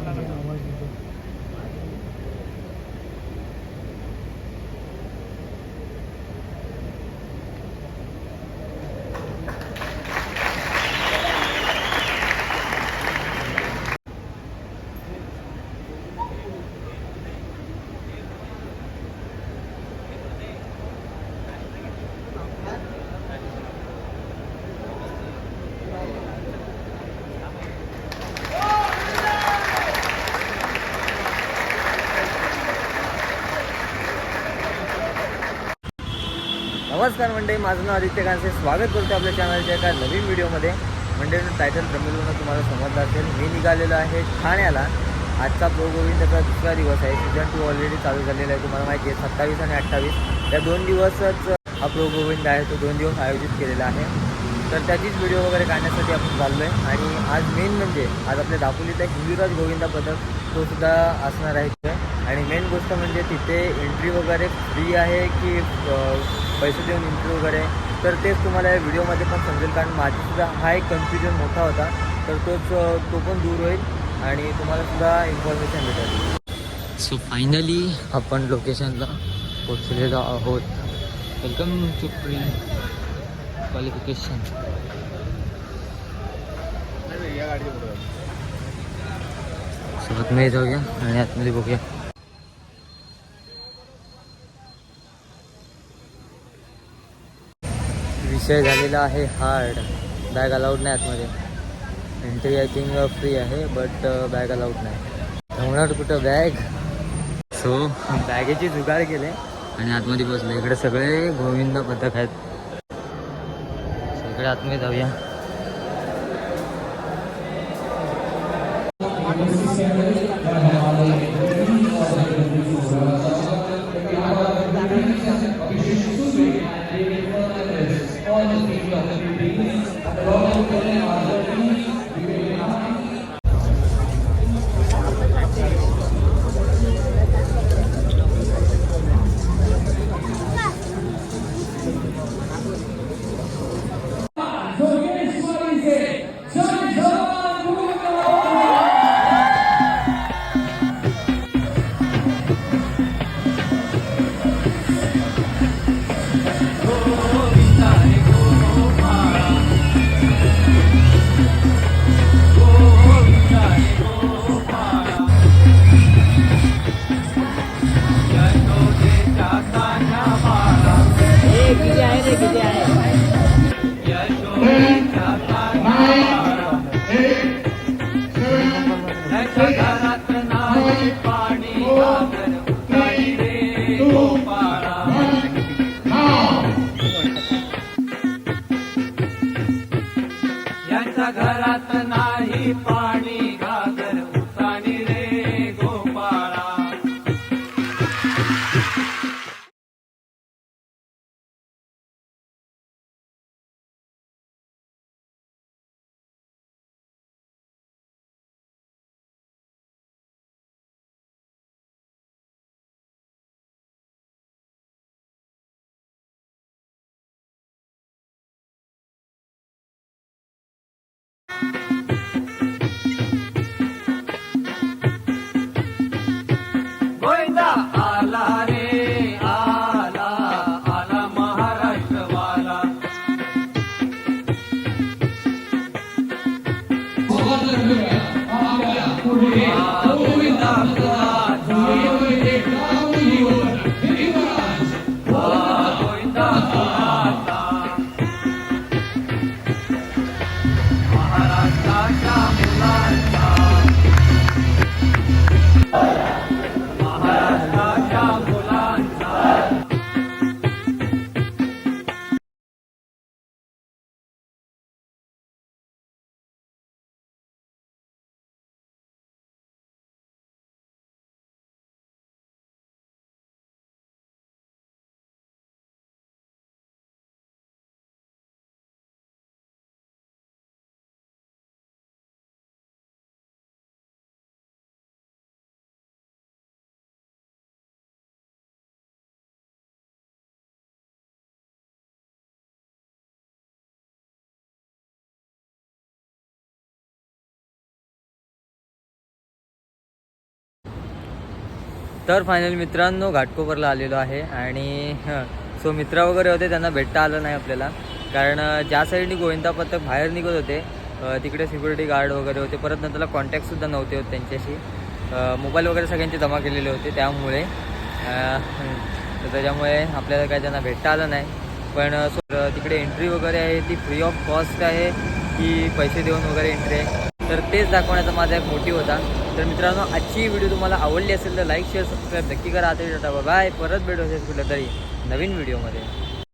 আপনারা नमस्कार मंडळी माझं नाव आदित्य कांसे. स्वागत करतो आपल्या चॅनलच्या एका नवीन व्हिडिओमध्ये मंडळी टायटल जमिलवरून तुम्हाला समजलं असेल मी निघालेलो आहे ठाण्याला. आजचा प्रो दुसरा दिवस आहे. सीझन टू ऑलरेडी चालू झालेला आहे. तुम्हाला माहिती आहे सत्तावीस आणि अठ्ठावीस. या दोन दिवसच हा प्रो गोविंद आहे. तो दोन दिवस आयोजित केलेला आहे. तर त्याचीच व्हिडिओ वगैरे काढण्यासाठी आपण चाललो आहे आणि आज मेन म्हणजे आज आपल्या दापोलीचा हिंदुराज गोविंदा पदक तो सुद्धा असणार आहे आणि मेन गोष्ट म्हणजे तिथे एंट्री वगैरे फ्री आहे की पैसे देऊन एंट्री वगैरे. तर तेच तुम्हाला या व्हिडिओमध्ये पण समजेल कारण माझीसुद्धा हा एक कन्फ्युजन मोठा होता. तर तोच तो पण दूर होईल आणि तुम्हाला सुद्धा इन्फॉर्मेशन भेटेल. सो फायनली आपण लोकेशनला पोचलेलो आहोत. वेलकम टू प्री क्वालिफिकेशन सोबत मी जाऊया आणि आतमध्ये बघूया. विषय झालेला आहे हार्ड बॅग अलाउड नाही आतमध्ये. एंट्री आय थिंक फ्री आहे बट बॅग अलाउड नाही. ठेवणार कुठं बॅग सो बॅगेची जुगाड केले आणि आतमध्ये बसले. इकडे सगळे गोविंद पथक आहेत. सगळे आतमध्ये जाऊया. bens, logo. घरात नाही तर फायनल मित्रांनो घाटकोपरला आलेलो आहे आणि सो मित्र वगैरे होते त्यांना भेटता आलं नाही आपल्याला. कारण ज्या साईडनी गोविंदा पथक बाहेर निघत होते तिकडे सिक्युरिटी गार्ड वगैरे होते परत नंतरला कॉन्टॅक्टसुद्धा नव्हते होत त्यांच्याशी. मोबाईल वगैरे सगळ्यांचे जमा केलेले होते त्यामुळे तर त्याच्यामुळे आपल्याला काय त्यांना भेटता आलं नाही. पण तिकडे एंट्री वगैरे आहे ती फ्री ऑफ कॉस्ट आहे की पैसे देऊन वगैरे एंट्री आहे. तर तेच दाखवण्याचा माझा एक मोठी होता. तर मित्रांनो आजची व्हिडिओ तुम्हाला आवडली असेल तर लाईक शेअर सबस्क्राईब नक्की करा. आता बाय परत भेटू असेल कुठल्या तरी नवीन व्हिडिओमध्ये